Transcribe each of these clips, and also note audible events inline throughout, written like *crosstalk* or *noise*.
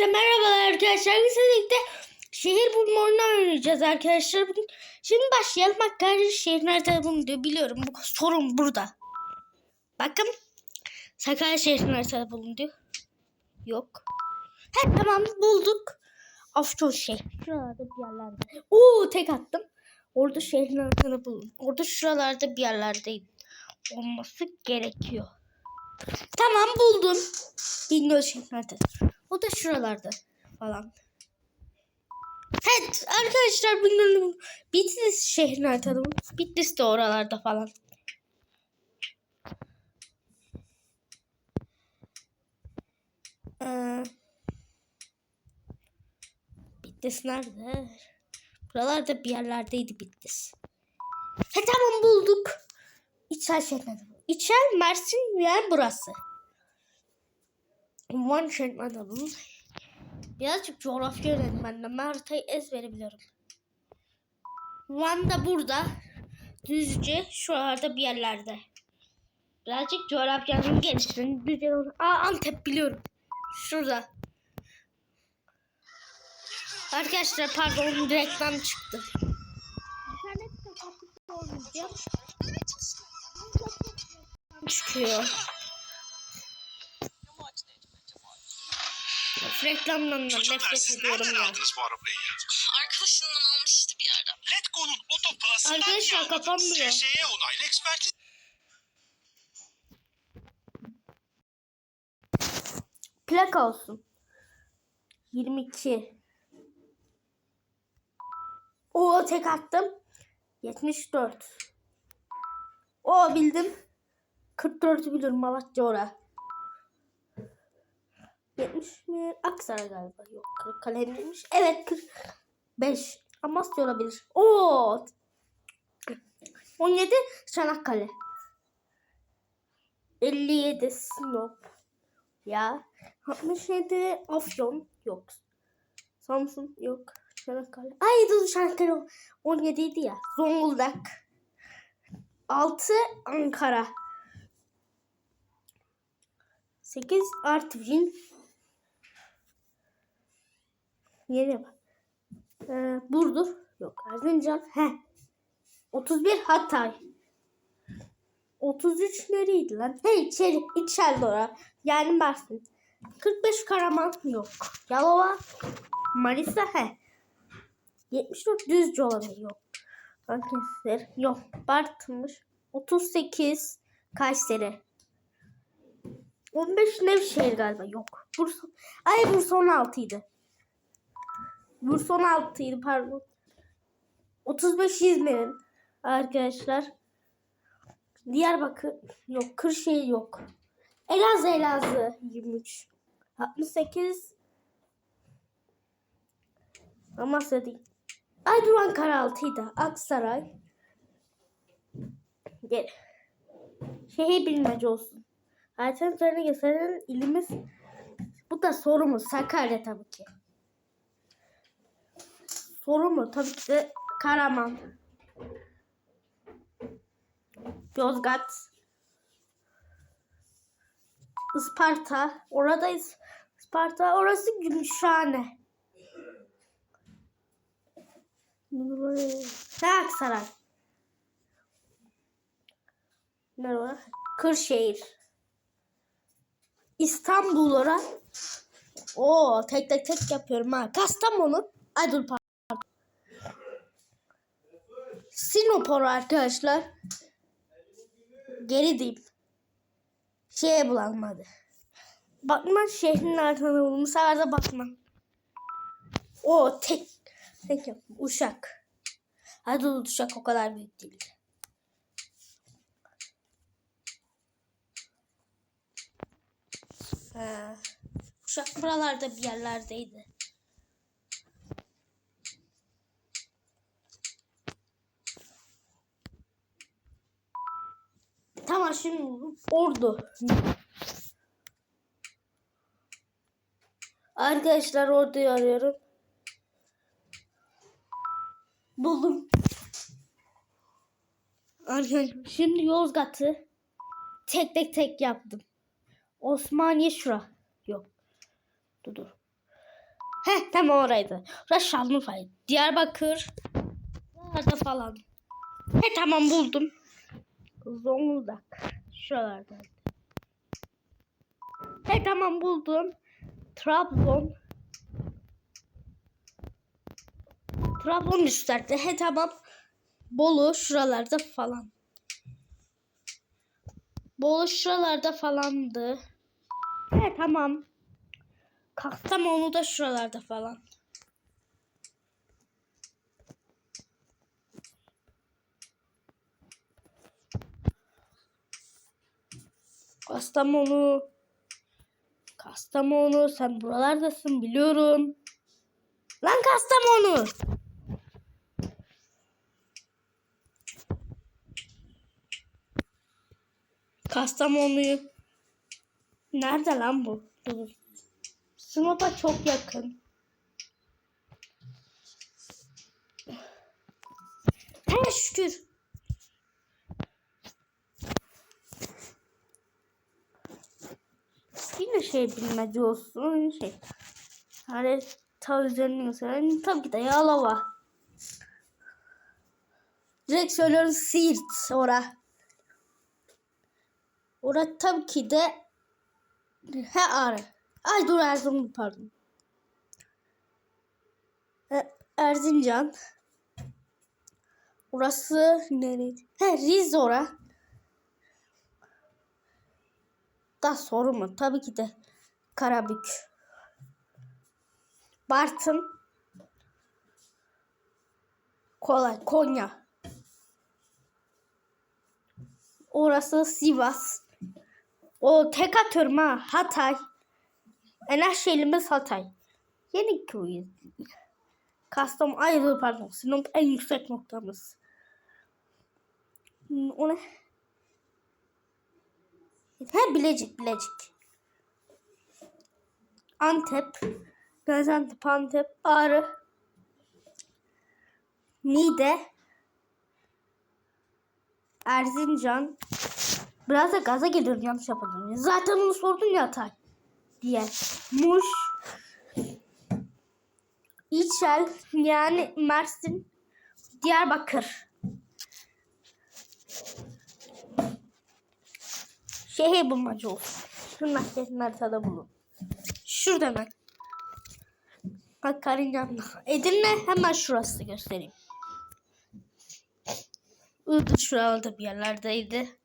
Hepinize merhabalar arkadaşlar. Biz birlikte şehir bulma oyunu oynayacağız arkadaşlar. Şimdi başlayalım. Arkadaşlar şehir nerede bulunuyor biliyorum. Bu sorun burada. Bakın. Sakarya şehri nerede bulunuyor? Yok. He tamam bulduk. Afyon şehri. Şuralarda bir yerlerde. Oo tek attım. Orada şehrin arkasını buldum. Orada şuralarda bir yerlerdeyim. Olması gerekiyor. Tamam buldum. Dinliyor şehirlerde. O da şuralarda falan. Evet arkadaşlar bunların Bitlis şehrini açalım. Bitlis de oralarda falan. Ee, Bitlis nerede? Buralarda bir yerlerdeydi Bitlis. He tamam bulduk. İçer şehrini İçer Mersin yer burası. Van şehrini adamım. Birazcık coğrafya öğretmendim. Ben haritayı ezbere biliyorum. Van da burada. Düzce şuralarda bir yerlerde. Birazcık coğrafyanın geliştirin. Düzce Aa Antep biliyorum. Şurada. Arkadaşlar pardon reklam çıktı. İnternet kapatıp olmayacağım. Çıkıyor. Reklamdan nefret siz ediyorum nereden ya. aldınız bu arabayı ya? Arkadaşından almıştı bir yerden. Letgo'nun Otoplus'ından Arkadaşlar, kapanmıyor. SŞ'ye onaylı ekspertiz. Plaka olsun. 22. O tek attım. 74. O bildim. 44'ü biliyorum Malatya ora. 70 mi? Aksaray galiba. Yok. Kırıkkale miymiş? Evet 45. Amasya olabilir. Oo. 17 Çanakkale. 57 Sinop. Ya 67 Afyon yok. Samsun yok. Çanakkale. Ay dur Çanakkale 17 idi ya. Zonguldak. 6 Ankara. 8 Artvin. Yeni bak. Ee, Burdur. Yok. Erzincan. He. 31 Hatay. 33 nereydi lan? Hey içeri, içeride ora. Yani Mersin. 45 Karaman yok. Yalova. Manisa he. 74 Düzce olabilir yok. Balıkesir yok. Bartınmış. 38 Kayseri. 15 Nevşehir galiba yok. Bursa. Ay Bursa 16 idi. Bursa 16 idi pardon. 35 İzmir'in arkadaşlar. Diyarbakır yok. Kırşehir yok. Elazığ Elazığ 23. 68 Amasya değil. Aydın Ankara 6'ydı. Aksaray. Gel. Şehir bilmece olsun. Üzerine gösteren ilimiz bu da sorumuz. Sakarya tabii ki. Soru mu? Tabii ki de Karaman. Yozgat. Isparta. Oradayız. Isparta. Orası Gümüşhane. Ne Aksaray? Var? Kırşehir. İstanbul ora. Oo tek tek tek yapıyorum ha. Kastamonu. Ay dur pardon. Sinop ora arkadaşlar. Geri diyeyim. Şeye bulanmadı. Batman şehrinin bulunmuş. Bu sefer de Batman. O tek. Tek yaptım. Uşak. Hadi Uşak o kadar büyük değil. Ha. Uşak buralarda bir yerlerdeydi. Tamam şimdi ordu. Arkadaşlar orduyu arıyorum. Buldum. Arkadaşlar şimdi Yozgat'ı tek tek tek yaptım. Osmaniye şura. Yok. Dur dur. Heh tamam oraydı. Burası Şanlıurfa'ydı. Diyarbakır. Buralarda falan. He tamam buldum. Zonguldak. Şuralarda. He tamam buldum. Trabzon. Trabzon üstlerde. He tamam. Bolu şuralarda falan. Bolu şuralarda falandı. He tamam. Kastamonu da şuralarda falan. Kastamonu. Kastamonu sen buralardasın biliyorum. Lan Kastamonu. Kastamonu'yu. Nerede lan bu? Dur. Sinop'a çok yakın. He şükür. Yine şey bilmece olsun şey. Harita üzerine gösteren tabii ki de Yalova. Direkt söylüyorum Siirt ora. Ora tabii ki de He Ağrı. Ay dur Erzurum pardon. E, Erzincan. Orası nereydi? He Rize. Da soru mu? Tabii ki de Karabük. Bartın. Kolay. Konya. Orası Sivas. O tek atıyorum ha. Hatay. En şehrimiz Hatay. Yeni köyüz. Kastam ay dur pardon. Sinop en yüksek noktamız. O ne? He Bilecik Bilecik. Antep. Gaziantep, Antep, Ağrı. Niğde. Erzincan. Biraz da gaza geliyorum yanlış yapmadım. Zaten onu sordum ya Hatay diye. Muş. İçel yani Mersin. Diyarbakır. Şehir bulmaca olsun. Şu merkezin haritada bulun. Şurada hemen. Bak karın yanında. Edirne hemen şurası göstereyim. Iğdır şuralarda bir yerlerdeydi.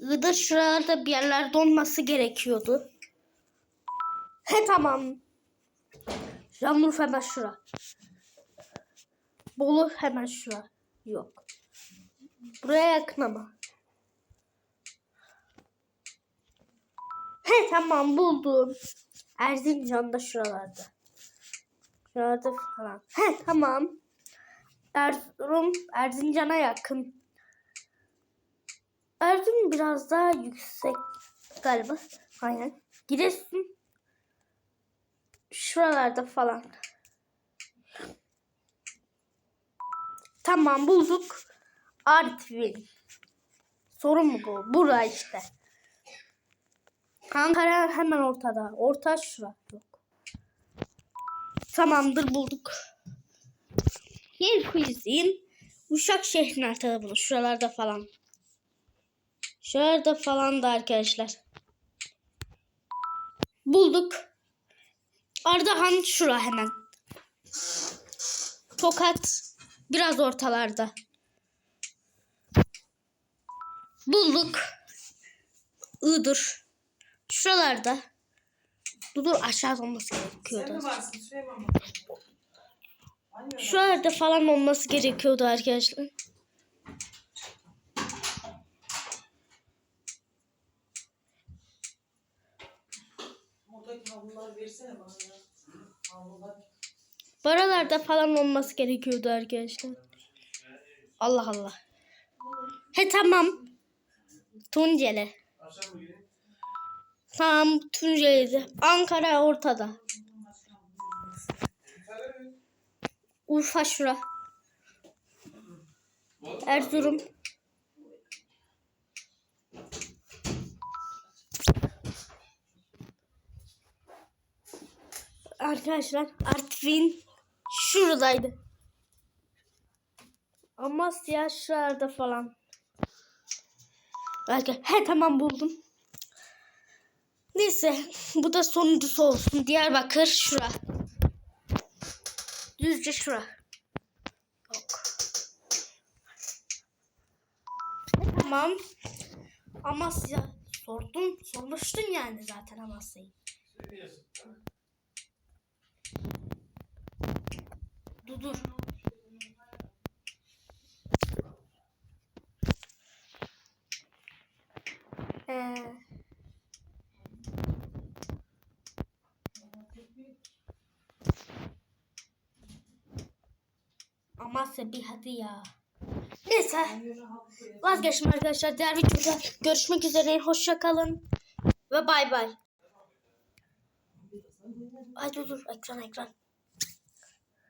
Iğdır şuralarda bir yerlerde olması gerekiyordu. He tamam. Şanlıurfa hemen şura. Bolu hemen şura. Yok. Buraya yakın ama. He tamam buldum. Erzincan'da şuralarda. Şurada falan. He tamam. Erzurum Erzincan'a yakın. Erzurum biraz daha yüksek galiba. Aynen. Giresun şuralarda falan. Tamam bulduk. Artvin. Sorun mu bu? Bura işte. Ankara hemen ortada. Orta şura. Yok. Tamamdır bulduk. Yer quizin Uşak şehrinin haritada bunu. Şuralarda falan. Şuralarda falan da arkadaşlar. Bulduk. Ardahan şura hemen. Tokat biraz ortalarda. Bulduk. Iğdır. Şuralarda. Dur dur aşağıda olması gerekiyordu. Şuralarda falan olması gerekiyordu arkadaşlar. Buralarda falan olması gerekiyordu arkadaşlar. Allah Allah. He tamam. Tunceli. Tamam Tunceli'de. Ankara ortada. Urfa şura. Erzurum. arkadaşlar Artvin şuradaydı. Amasya şurada falan. Belki he tamam buldum. Neyse *laughs* bu da sonuncusu olsun. Diyarbakır şura. Düzce şura. Yok. Tamam. Amasya sordun. Sormuştun yani zaten Amasya'yı. Dur dur. Ee, Amasya bir hadi ya. Neyse. Vazgeçtim arkadaşlar. Diğer videoda görüşmek üzere. Hoşça kalın. Ve bay bay. Ay dur dur ekran ekran.